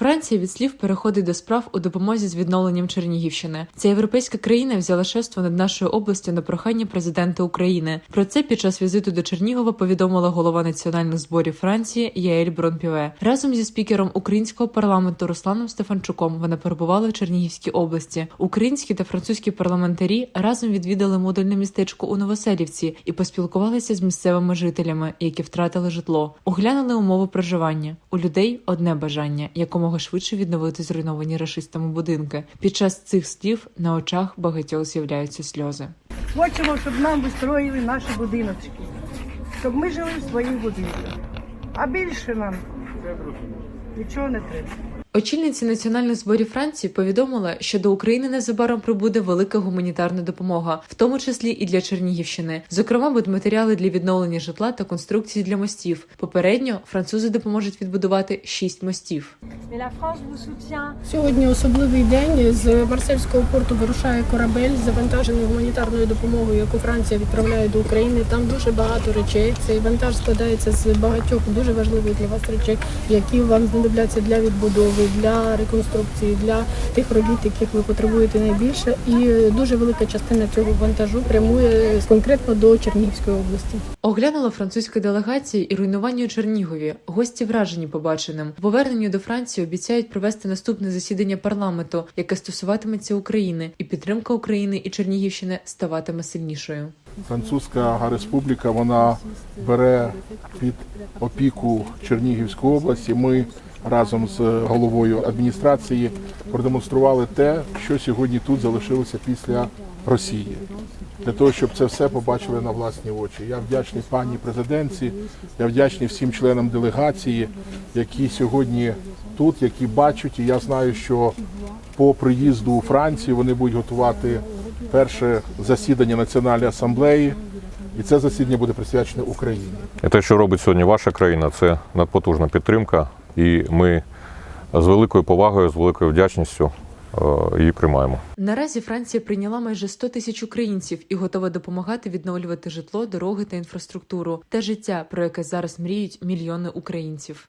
Франція від слів переходить до справ у допомозі з відновленням Чернігівщини. Ця європейська країна взяла шефство над нашою областю на прохання президента України. Про це під час візиту до Чернігова повідомила голова національних зборів Франції Яель Бронпіве. Разом зі спікером українського парламенту Русланом Стефанчуком вона перебувала в Чернігівській області. Українські та французькі парламентарі разом відвідали модульне містечко у Новоселівці і поспілкувалися з місцевими жителями, які втратили житло. Оглянули умови проживання. У людей одне бажання якомога швидше відновити зруйновані рашистами будинки. Під час цих слів на очах багатьох з'являються сльози. Хочемо, щоб нам вистроїли наші будиночки, щоб ми жили в своїх будинках. А більше нам нічого не треба. Очільниця національних зборів Франції повідомила, що до України незабаром прибуде велика гуманітарна допомога, в тому числі і для Чернігівщини. Зокрема, будуть матеріали для відновлення житла та конструкції для мостів. Попередньо французи допоможуть відбудувати шість мостів. Сьогодні особливий день. З Марсельського порту вирушає корабель завантажений гуманітарною допомогою, яку Франція відправляє до України. Там дуже багато речей. Цей вантаж складається з багатьох дуже важливих для вас речей, які вам знадобляться для відбудови, для реконструкції, для тих робіт, яких ви потребуєте найбільше. І дуже велика частина цього вантажу прямує конкретно до Чернігівської області. Оглянула французька делегація і руйнування у Чернігові. Гості вражені побаченим. Поверненню до Франції обіцяють провести наступне засідання парламенту, яке стосуватиметься України, і підтримка України і Чернігівщини ставатиме сильнішою. Французька республіка вона бере під опіку Чернігівську область. І Ми разом з головою адміністрації продемонстрували те, що сьогодні тут залишилося після Росії. Для того, щоб це все побачили на власні очі. Я вдячний пані президентці, я вдячний всім членам делегації, які сьогодні тут, які бачать. І я знаю, що по приїзду у Францію вони будуть готувати перше засідання Національної асамблеї, і це засідання буде присвячене Україні. І те, що робить сьогодні ваша країна, це надпотужна підтримка, і ми з великою повагою, з великою вдячністю е, її приймаємо. Наразі Франція прийняла майже 100 тисяч українців і готова допомагати відновлювати житло, дороги та інфраструктуру та життя, про яке зараз мріють мільйони українців.